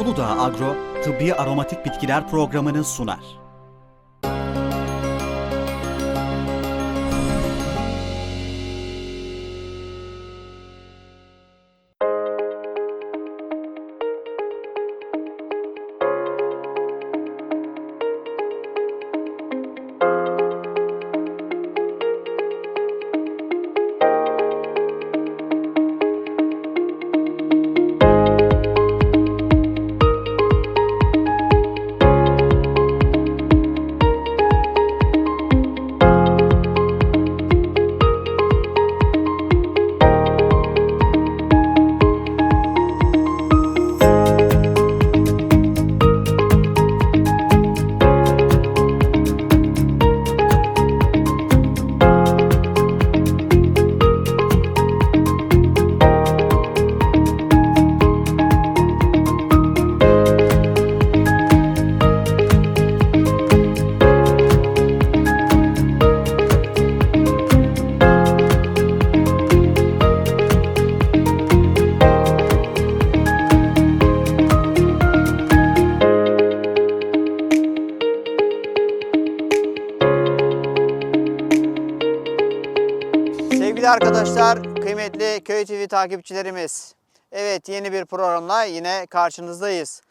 Uludağ Agro, tıbbi aromatik bitkiler programını sunar. Sevgili arkadaşlar, kıymetli Köy TV takipçilerimiz. Evet yeni bir programla yine karşınızdayız.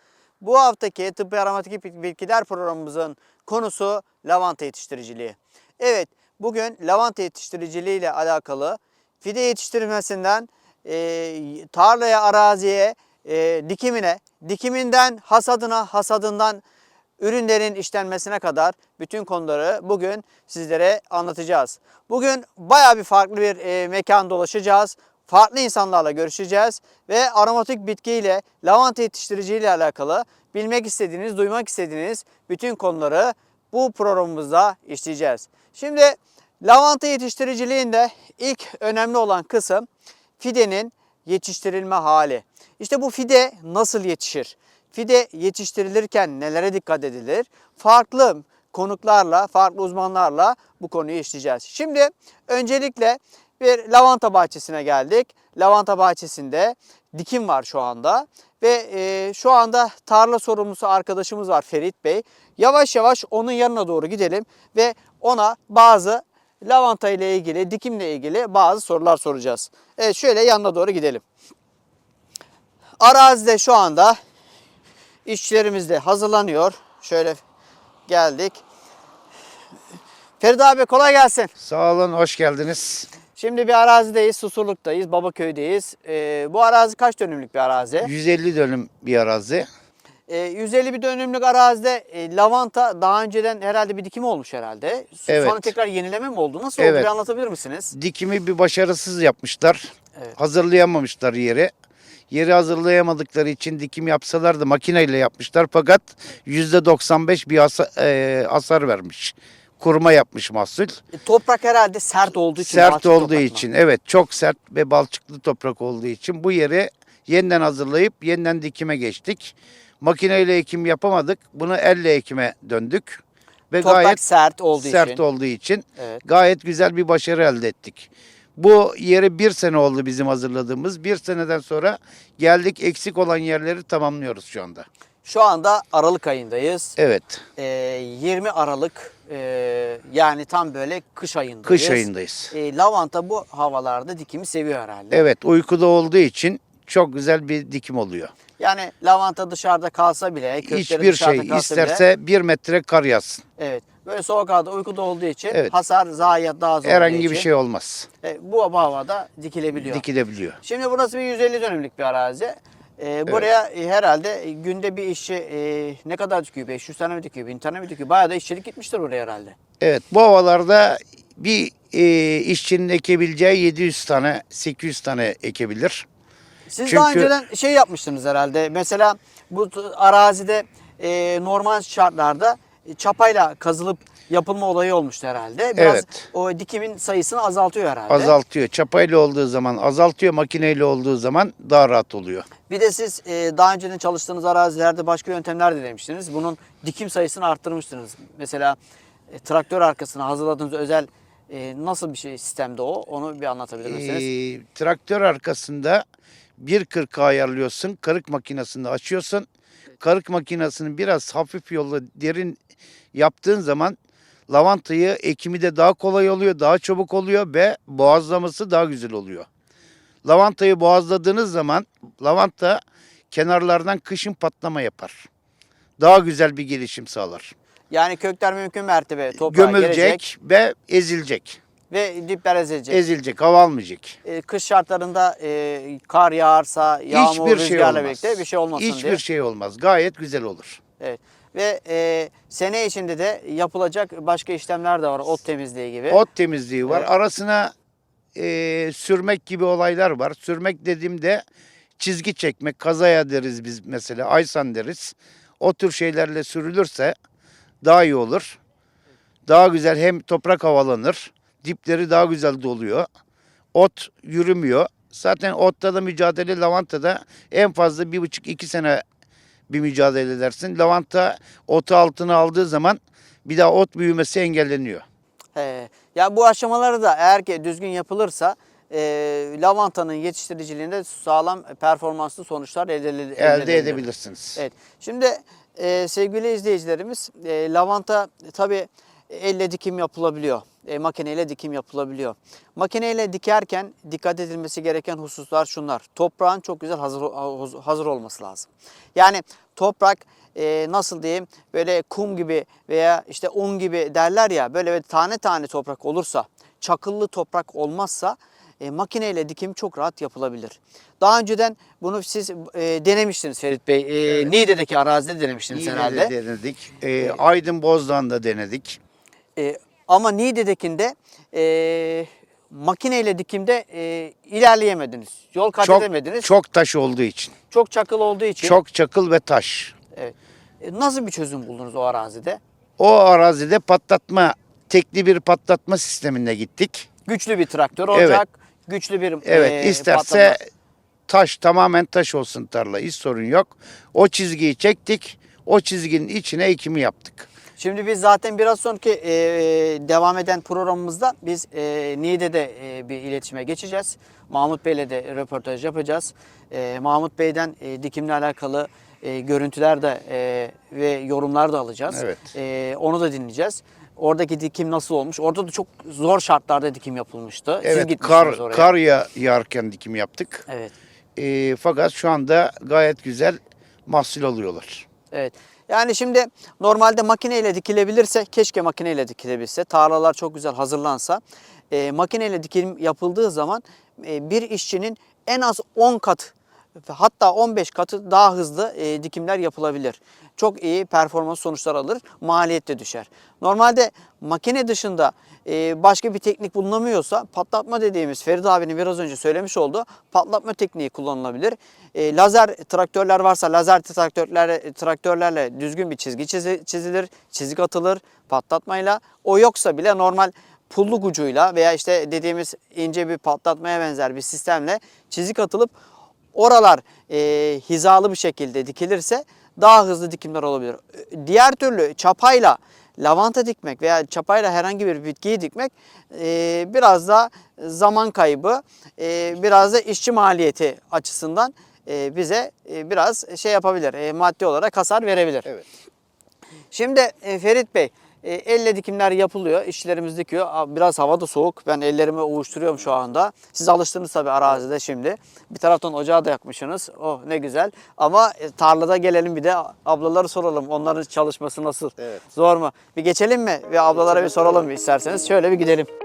Bu haftaki tıbbi aromatik bitkiler programımızın konusu lavanta yetiştiriciliği. Evet bugün lavanta yetiştiriciliği ile alakalı fide yetiştirmesinden e, tarlaya, araziye, e, dikimine, dikiminden hasadına, hasadından ürünlerin işlenmesine kadar bütün konuları bugün sizlere anlatacağız. Bugün baya bir farklı bir e, mekan dolaşacağız. Farklı insanlarla görüşeceğiz ve aromatik bitkiyle lavanta yetiştiriciyle alakalı bilmek istediğiniz, duymak istediğiniz bütün konuları bu programımızda işleyeceğiz. Şimdi lavanta yetiştiriciliğinde ilk önemli olan kısım fidenin yetiştirilme hali. İşte bu fide nasıl yetişir? Fide yetiştirilirken nelere dikkat edilir? Farklı konuklarla, farklı uzmanlarla bu konuyu işleyeceğiz. Şimdi öncelikle bir lavanta bahçesine geldik. Lavanta bahçesinde dikim var şu anda ve e, şu anda tarla sorumlusu arkadaşımız var Ferit Bey. Yavaş yavaş onun yanına doğru gidelim ve ona bazı lavanta ile ilgili, dikimle ilgili bazı sorular soracağız. Evet şöyle yanına doğru gidelim. Arazide şu anda işçilerimiz de hazırlanıyor. Şöyle geldik. Ferit abi kolay gelsin. Sağ olun, hoş geldiniz. Şimdi bir arazideyiz, Susurluk'tayız, Babaköy'deyiz. Ee, bu arazi kaç dönümlük bir arazi? 150 dönüm bir arazi. Ee, 150 bir dönümlük arazide e, lavanta daha önceden herhalde bir dikimi olmuş herhalde. Evet. Sonra tekrar yenileme mi oldu? Nasıl oldu Evet. bir anlatabilir misiniz? Dikimi bir başarısız yapmışlar. Evet. Hazırlayamamışlar yeri. Yeri hazırlayamadıkları için dikim yapsalar da makineyle yapmışlar. Fakat %95 bir hasa- e, hasar vermiş. Kurma yapmış mahsul. E, toprak herhalde sert olduğu için. Sert olduğu toprak mı? için, evet çok sert ve balçıklı toprak olduğu için bu yeri yeniden hazırlayıp yeniden dikime geçtik. Makineyle ekim yapamadık. Bunu elle ekime döndük. Ve Toprak gayet sert olduğu sert için. olduğu için Evet. gayet güzel bir başarı elde ettik. Bu yeri bir sene oldu bizim hazırladığımız. Bir seneden sonra geldik eksik olan yerleri tamamlıyoruz şu anda. Şu anda Aralık ayındayız. Evet. Ee, 20 Aralık e, yani tam böyle kış ayındayız. Kış ayındayız. E, lavanta bu havalarda dikimi seviyor herhalde. Evet uykuda olduğu için çok güzel bir dikim oluyor. Yani lavanta dışarıda kalsa bile, kökleri Hiçbir dışarıda şey kalsa bile, isterse bir metre kar yazsın. evet. Böyle soğuk havada uykuda olduğu için Evet. hasar, zayiat daha az olduğu Herhangi bir için, şey olmaz. e, bu havada dikilebiliyor. Dikilebiliyor. Şimdi burası bir 150 dönümlük bir arazi. E, buraya e, herhalde günde bir işçi e, ne kadar dikiyor? 500 tane mi dikiyor? 1000 tane mi dikiyor? Bayağı da işçilik gitmiştir oraya herhalde. Evet bu havalarda bir e, işçinin ekebileceği 700 tane 800 tane ekebilir. Siz daha Çünkü- önceden şey yapmıştınız herhalde. Mesela bu t- arazide e, normal şartlarda çapayla kazılıp yapılma olayı olmuştu herhalde. Biraz Evet. o dikimin sayısını azaltıyor herhalde. Azaltıyor. Çapayla olduğu zaman azaltıyor. Makineyle olduğu zaman daha rahat oluyor. Bir de siz e, daha önceden çalıştığınız arazilerde başka yöntemler denemiştiniz. Bunun dikim sayısını arttırmıştınız. Mesela e, traktör arkasına hazırladığınız özel e, nasıl bir şey sistemde o? Onu bir anlatabilir misiniz? Ee, traktör arkasında 1.40 ayarlıyorsun. Karık makinesinde açıyorsun. Karık makinesini biraz hafif yolla derin yaptığın zaman lavantayı ekimi de daha kolay oluyor, daha çabuk oluyor ve boğazlaması daha güzel oluyor. Lavantayı boğazladığınız zaman lavanta kenarlardan kışın patlama yapar. Daha güzel bir gelişim sağlar. Yani kökler mümkün mertebe toprağa Gömülecek gelecek ve ezilecek. Ve dipler ezilecek. Ezilecek, hava almayacak. E, kış şartlarında e, kar yağarsa, yağmur, Hiçbir şey rüzgarla olmaz. birlikte bir şey olmasın Hiçbir diye. şey olmaz. Gayet güzel olur. Evet. Ve e, sene içinde de yapılacak başka işlemler de var. Ot temizliği gibi. Ot temizliği var. Evet. Arasına e, sürmek gibi olaylar var. Sürmek dediğimde çizgi çekmek, kazaya deriz biz mesela, aysan deriz. O tür şeylerle sürülürse daha iyi olur. Daha güzel hem toprak havalanır, dipleri daha güzel doluyor. Ot yürümüyor. Zaten otta da mücadele lavantada en fazla bir buçuk iki sene bir mücadele edersin. Lavanta otu altına aldığı zaman bir daha ot büyümesi engelleniyor. He. Ya bu aşamaları da eğer ki düzgün yapılırsa e, lavantanın yetiştiriciliğinde sağlam performanslı sonuçlar elde, elde, elde edebilirsiniz. Evet. Şimdi e, sevgili izleyicilerimiz e, lavanta tabi elle dikim yapılabiliyor. E, makineyle dikim yapılabiliyor. Makineyle dikerken dikkat edilmesi gereken hususlar şunlar. Toprağın çok güzel hazır hazır olması lazım. Yani toprak e, nasıl diyeyim böyle kum gibi veya işte un gibi derler ya böyle, tane tane toprak olursa çakıllı toprak olmazsa e, makineyle dikim çok rahat yapılabilir. Daha önceden bunu siz e, denemiştiniz Ferit Bey. E, Niğde'deki arazide denemiştiniz Yine herhalde. de denedik. Ee, Aydın Bozdoğan'da denedik. E, ama Niğde'dekinde e, makineyle dikimde e, ilerleyemediniz. Yol kat Çok, edemediniz. çok taş olduğu için. Çok çakıl olduğu için. Çok çakıl ve taş. Evet. E, nasıl bir çözüm buldunuz o arazide? O arazide patlatma, tekli bir patlatma sistemine gittik. Güçlü bir traktör Evet. olacak. Güçlü bir Evet, e, isterse patlama. taş, tamamen taş olsun tarla. Hiç sorun yok. O çizgiyi çektik. O çizginin içine ekimi yaptık. Şimdi biz zaten biraz sonraki e, devam eden programımızda biz e, Niğde'de e, bir iletişime geçeceğiz. Mahmut Bey'le de röportaj yapacağız. E, Mahmut Bey'den e, dikimle alakalı e, görüntüler de e, ve yorumlar da alacağız. Evet. E, onu da dinleyeceğiz. Oradaki dikim nasıl olmuş? Orada da çok zor şartlarda dikim yapılmıştı. Siz Evet, gitmişsiniz kar, oraya. kar ya, yağarken dikim yaptık. Evet. Ee, fakat şu anda gayet güzel mahsul alıyorlar. Evet. Yani şimdi normalde makineyle dikilebilirse, keşke makineyle dikilebilse, tarlalar çok güzel hazırlansa, e, makineyle dikim yapıldığı zaman e, bir işçinin en az 10 kat hatta 15 katı daha hızlı e, dikimler yapılabilir. Çok iyi performans sonuçlar alır, maliyet de düşer. Normalde makine dışında e, başka bir teknik bulunamıyorsa patlatma dediğimiz Ferit abinin biraz önce söylemiş olduğu patlatma tekniği kullanılabilir. E, lazer traktörler varsa lazer traktörlerle, traktörlerle düzgün bir çizgi çizi- çizilir, çizik atılır patlatmayla. O yoksa bile normal pulluk ucuyla veya işte dediğimiz ince bir patlatmaya benzer bir sistemle çizik atılıp oralar e, hizalı bir şekilde dikilirse daha hızlı dikimler olabilir. Diğer türlü çapayla lavanta dikmek veya çapayla herhangi bir bitkiyi dikmek e, biraz da zaman kaybı, e, biraz da işçi maliyeti açısından e, bize e, biraz şey yapabilir, e, maddi olarak hasar verebilir. Evet. Şimdi e, Ferit Bey, e, elle dikimler yapılıyor, işçilerimiz dikiyor. Biraz hava da soğuk, ben ellerimi ovuşturuyorum şu anda. Siz alıştınız tabii arazide şimdi. Bir taraftan ocağı da yakmışsınız, oh ne güzel. Ama e, tarlada gelelim bir de ablaları soralım, onların çalışması nasıl? Evet. Zor mu? Bir geçelim mi ve ablalara bir soralım isterseniz. Şöyle bir gidelim.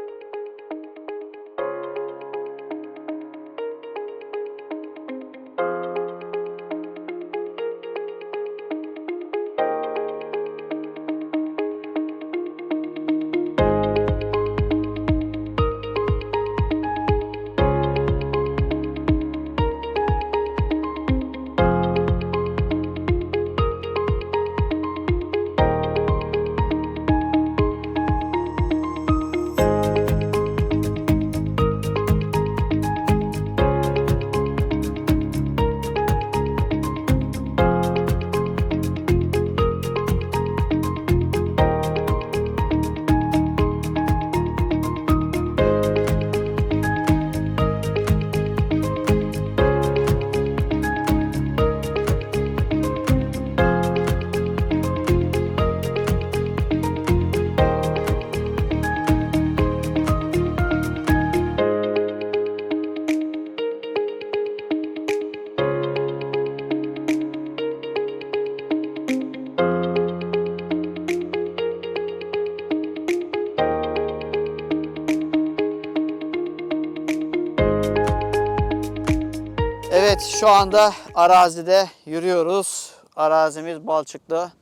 Evet şu anda arazide yürüyoruz. Arazimiz balçıklı.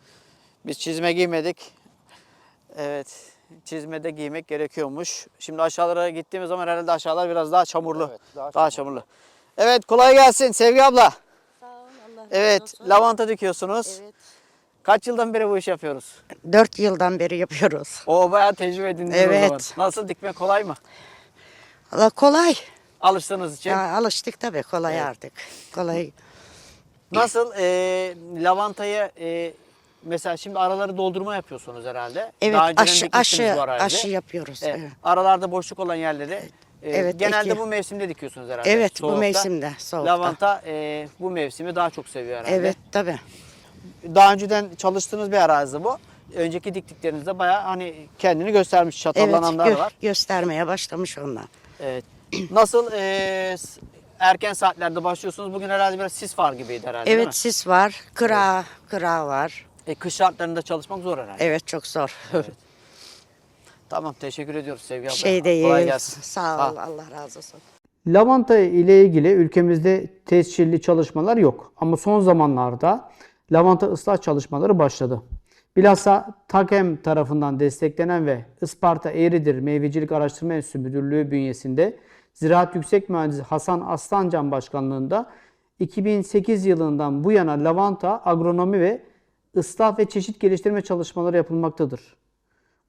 Biz çizme giymedik. Evet çizme de giymek gerekiyormuş. Şimdi aşağılara gittiğimiz zaman herhalde aşağılar biraz daha çamurlu. Evet, daha, daha çamurlu. Evet kolay gelsin Sevgi abla. Sağ ol, Allah Evet olsun. lavanta dikiyorsunuz. Evet. Kaç yıldan beri bu işi yapıyoruz? Dört yıldan beri yapıyoruz. O bayağı tecrübe edindiniz Evet. o zaman. Nasıl dikmek kolay mı? Allah kolay. Alıştığınız için. Ya, alıştık tabii kolay Evet. artık. Kolay. Nasıl e, lavantayı e, mesela şimdi araları doldurma yapıyorsunuz herhalde. Evet önceden aşı dikmişsiniz aşı bu arazi. aşı yapıyoruz. Evet, Evet. Aralarda boşluk olan yerleri e, Evet, genelde ekiyor. bu mevsimde dikiyorsunuz herhalde. Evet, bu mevsimde, soğukta. Lavanta e, bu mevsimi daha çok seviyor herhalde. Evet tabii. Daha önceden çalıştığınız bir arazi bu. Önceki diktiklerinizde bayağı hani kendini göstermiş Evet çatallananlar gö- var. göstermeye başlamış onlar. Evet. Nasıl e, erken saatlerde başlıyorsunuz? Bugün herhalde biraz sis var gibiydi herhalde değil mi? Evet sis var, kıra, kıra var. E, kış şartlarında çalışmak zor herhalde. Evet çok zor. Tamam teşekkür ediyoruz Sevgi abla. şey değil. Kolay gelsin. Sağ ol, Ha. Allah razı olsun. Lavanta ile ilgili ülkemizde tescilli çalışmalar yok. Ama son zamanlarda lavanta ıslah çalışmaları başladı. Bilhassa TAKEM tarafından desteklenen ve Isparta Eğridir Meyvecilik Araştırma Enstitüsü Müdürlüğü bünyesinde Ziraat Yüksek Mühendisi Hasan Aslancan Başkanlığında 2008 yılından bu yana lavanta agronomi ve ıslah ve çeşit geliştirme çalışmaları yapılmaktadır.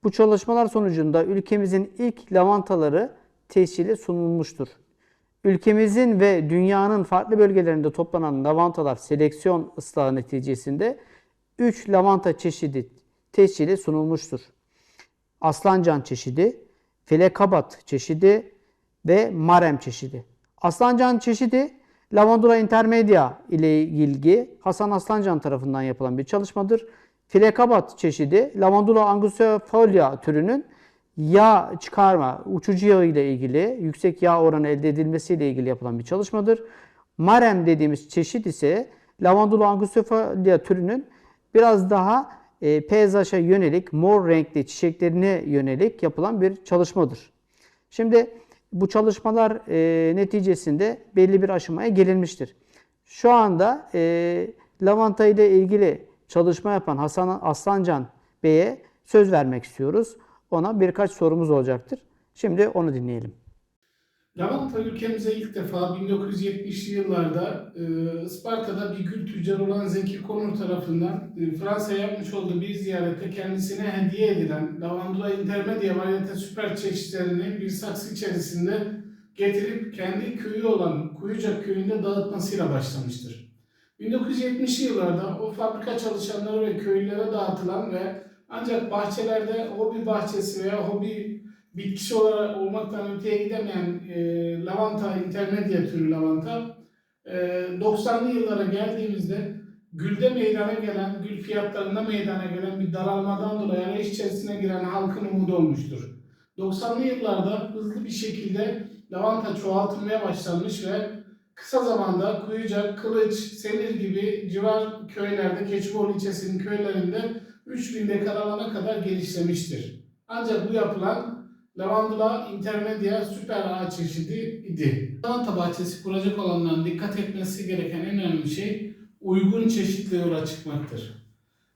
Bu çalışmalar sonucunda ülkemizin ilk lavantaları tescile sunulmuştur. Ülkemizin ve dünyanın farklı bölgelerinde toplanan lavantalar seleksiyon ıslahı neticesinde 3 lavanta çeşidi tescile sunulmuştur. Aslancan çeşidi, Felekabat çeşidi ve Marem çeşidi. Aslancan çeşidi Lavandula intermedia ile ilgili Hasan Aslancan tarafından yapılan bir çalışmadır. Filekabat çeşidi Lavandula angustifolia türünün yağ çıkarma, uçucu yağı ile ilgili yüksek yağ oranı elde edilmesiyle ilgili yapılan bir çalışmadır. Marem dediğimiz çeşit ise Lavandula angustifolia türünün biraz daha e, peyzaja yönelik mor renkli çiçeklerine yönelik yapılan bir çalışmadır. Şimdi bu çalışmalar e, neticesinde belli bir aşamaya gelinmiştir. Şu anda e, lavanta ile ilgili çalışma yapan Hasan Aslancan Bey'e söz vermek istiyoruz. Ona birkaç sorumuz olacaktır. Şimdi onu dinleyelim. Lavanta ülkemize ilk defa 1970'li yıllarda e, Isparta'da bir gül tüccarı olan Zeki Konur tarafından e, Fransa'ya yapmış olduğu bir ziyarette kendisine hediye edilen Lavandula intermedia varyete süper çeşitlerini bir saksı içerisinde getirip kendi köyü olan Kuyucak köyünde dağıtmasıyla başlamıştır. 1970'li yıllarda o fabrika çalışanları ve köylülere dağıtılan ve ancak bahçelerde hobi bahçesi veya hobi bitkisi olarak olmaktan öteye gidemeyen e, lavanta, intermedia türü lavanta e, 90'lı yıllara geldiğimizde gülde meydana gelen, gül fiyatlarında meydana gelen bir daralmadan dolayı arayış içerisine giren halkın umudu olmuştur. 90'lı yıllarda hızlı bir şekilde lavanta çoğaltılmaya başlanmış ve kısa zamanda Kuyucak, Kılıç, Senir gibi civar köylerde, Keçiboğlu ilçesinin köylerinde 3000 dekar alana kadar genişlemiştir. Ancak bu yapılan Lavandula intermedia süper ağaç çeşidi idi. Lavanta bahçesi kuracak olanların dikkat etmesi gereken en önemli şey uygun çeşitliğe yola çıkmaktır.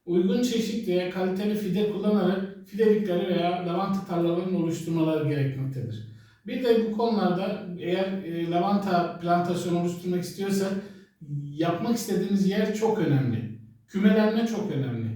Uygun çeşitliğe kaliteli fide kullanarak fidelikleri veya lavanta tarlalarının oluşturmaları gerekmektedir. Bir de bu konularda eğer e, lavanta plantasyonu oluşturmak istiyorsak yapmak istediğimiz yer çok önemli. Kümelenme çok önemli.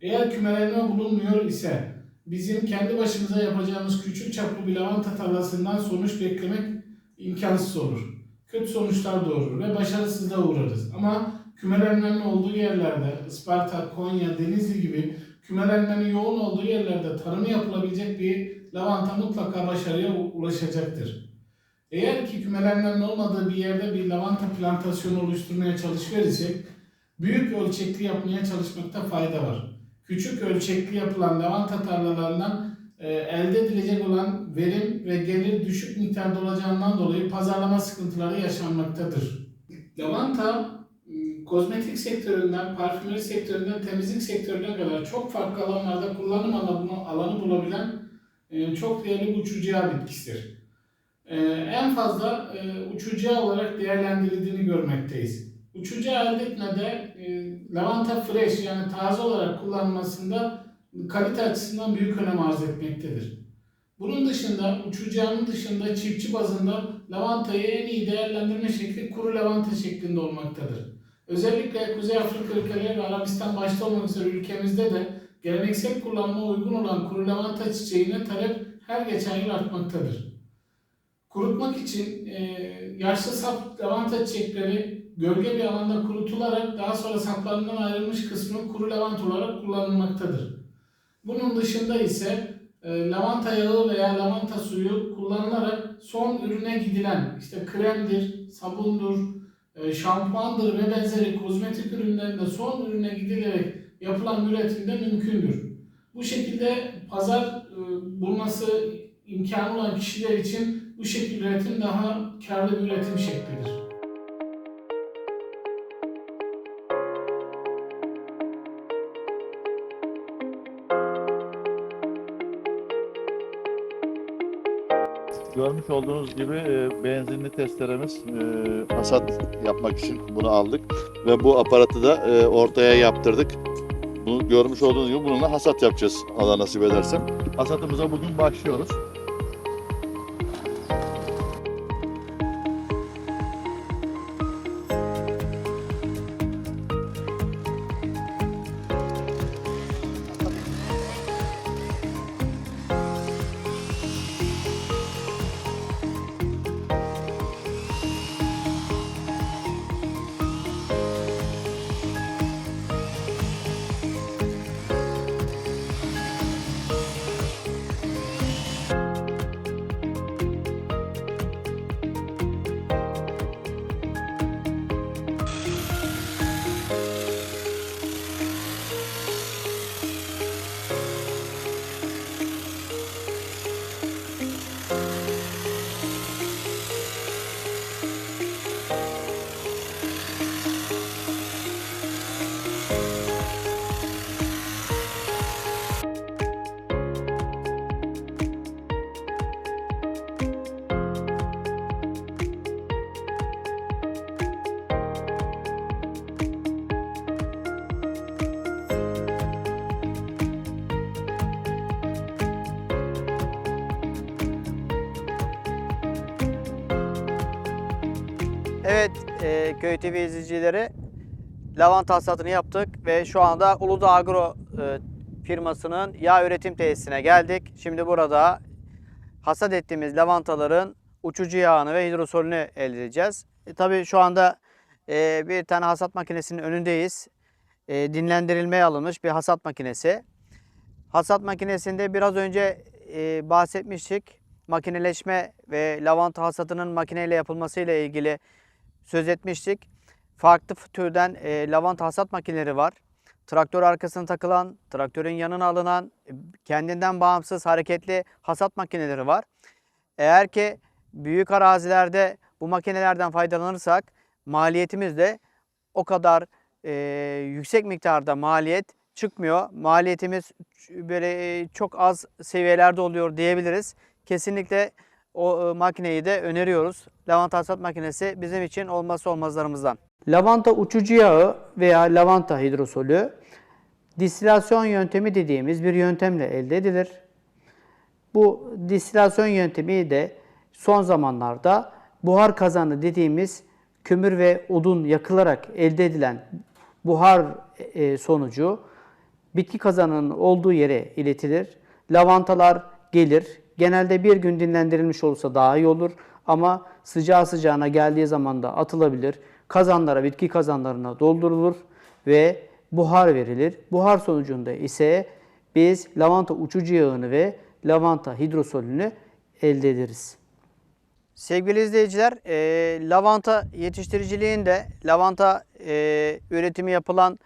Eğer kümelenme bulunmuyor ise bizim kendi başımıza yapacağımız küçük çaplı bir lavanta tarlasından sonuç beklemek imkansız olur. Kötü sonuçlar doğurur ve başarısızlığa uğrarız. Ama kümelenmenin olduğu yerlerde, Isparta, Konya, Denizli gibi kümelenmenin yoğun olduğu yerlerde tarımı yapılabilecek bir lavanta mutlaka başarıya ulaşacaktır. Eğer ki kümelenmenin olmadığı bir yerde bir lavanta plantasyonu oluşturmaya çalışıyor isek, büyük ölçekli yapmaya çalışmakta fayda var küçük ölçekli yapılan lavanta tarlalarından e, elde edilecek olan verim ve gelir düşük miktarda olacağından dolayı pazarlama sıkıntıları yaşanmaktadır. Lavanta kozmetik sektöründen, parfümeri sektöründen, temizlik sektörüne kadar çok farklı alanlarda kullanım alanı, bulabilen e, çok değerli bir uçucu yağ bitkisidir. e, en fazla uçucu yağ olarak değerlendirildiğini görmekteyiz. Uçucu elde etmede e, lavanta fresh yani taze olarak kullanılmasında kalite açısından büyük önem arz etmektedir. Bunun dışında uçucu yağının dışında çiftçi bazında lavantayı en iyi değerlendirme şekli kuru lavanta şeklinde olmaktadır. Özellikle Kuzey Afrika ülkeleri ve Arabistan başta olmak üzere ülkemizde de geleneksel kullanıma uygun olan kuru lavanta çiçeğine talep her geçen yıl artmaktadır. Kurutmak için e, yaşlı sap lavanta çiçekleri gölge bir alanda kurutularak daha sonra saplarından ayrılmış kısmı kuru lavanta olarak kullanılmaktadır. Bunun dışında ise e, lavanta yağı veya lavanta suyu kullanılarak son ürüne gidilen işte kremdir, sabundur, e, şampuandır ve benzeri kozmetik ürünlerinde son ürüne gidilerek yapılan üretimde mümkündür. Bu şekilde pazar e, bulması imkanı olan kişiler için bu şekil üretim daha karlı bir üretim şeklidir. Görmüş olduğunuz gibi e, benzinli testeremiz e, hasat yapmak için bunu aldık ve bu aparatı da e, ortaya yaptırdık. Bunu görmüş olduğunuz gibi bununla hasat yapacağız Allah nasip ederse. Hasatımıza bugün başlıyoruz. E, Köy TV izleyicileri lavanta hasatını yaptık ve şu anda Uludağ Agro e, firmasının yağ üretim tesisine geldik. Şimdi burada hasat ettiğimiz lavantaların uçucu yağını ve hidrosolünü elde edeceğiz. E, tabii şu anda e, bir tane hasat makinesinin önündeyiz. E, dinlendirilmeye alınmış bir hasat makinesi. Hasat makinesinde biraz önce e, bahsetmiştik. Makineleşme ve lavanta hasatının makineyle yapılması ile ilgili söz etmiştik. Farklı türden e, lavanta hasat makineleri var. Traktör arkasına takılan, traktörün yanına alınan, e, kendinden bağımsız hareketli hasat makineleri var. Eğer ki büyük arazilerde bu makinelerden faydalanırsak maliyetimiz de o kadar e, yüksek miktarda maliyet çıkmıyor. Maliyetimiz böyle e, çok az seviyelerde oluyor diyebiliriz. Kesinlikle o e, makineyi de öneriyoruz. Lavanta hasat makinesi bizim için olmazsa olmazlarımızdan. Lavanta uçucu yağı veya lavanta hidrosolü distilasyon yöntemi dediğimiz bir yöntemle elde edilir. Bu distilasyon yöntemi de son zamanlarda buhar kazanı dediğimiz kömür ve odun yakılarak elde edilen buhar e, sonucu bitki kazanının olduğu yere iletilir. Lavantalar gelir. Genelde bir gün dinlendirilmiş olursa daha iyi olur ama sıcağı sıcağına geldiği zaman da atılabilir. Kazanlara, bitki kazanlarına doldurulur ve buhar verilir. Buhar sonucunda ise biz lavanta uçucu yağını ve lavanta hidrosolünü elde ederiz. Sevgili izleyiciler, e, lavanta yetiştiriciliğinde, lavanta e, üretimi yapılan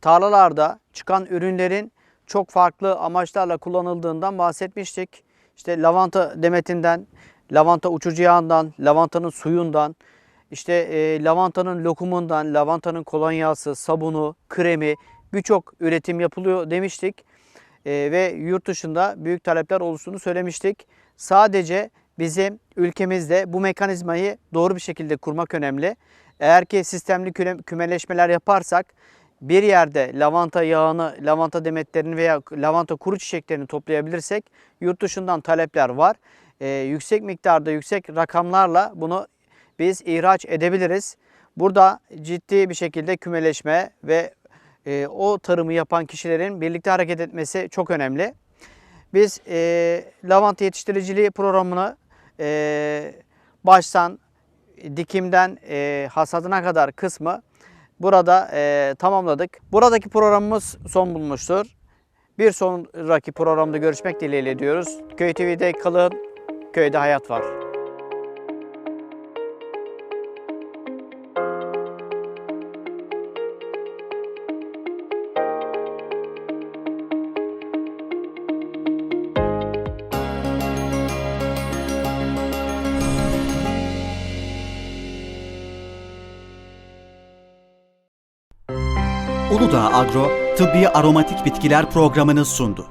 tarlalarda çıkan ürünlerin çok farklı amaçlarla kullanıldığından bahsetmiştik. İşte lavanta demetinden, lavanta uçucu yağından, lavantanın suyundan, işte e, lavantanın lokumundan, lavantanın kolonyası, sabunu, kremi birçok üretim yapılıyor demiştik. E, ve yurt dışında büyük talepler oluştuğunu söylemiştik. Sadece bizim ülkemizde bu mekanizmayı doğru bir şekilde kurmak önemli. Eğer ki sistemli küme- kümeleşmeler yaparsak bir yerde lavanta yağını, lavanta demetlerini veya lavanta kuru çiçeklerini toplayabilirsek yurt dışından talepler var. Ee, yüksek miktarda, yüksek rakamlarla bunu biz ihraç edebiliriz. Burada ciddi bir şekilde kümeleşme ve e, o tarımı yapan kişilerin birlikte hareket etmesi çok önemli. Biz e, lavanta yetiştiriciliği programını e, baştan dikimden e, hasadına kadar kısmı burada e, tamamladık. Buradaki programımız son bulmuştur. Bir sonraki programda görüşmek dileğiyle diyoruz. Köy TV'de kalın, köyde hayat var. Agro, tıbbi aromatik bitkiler programını sundu.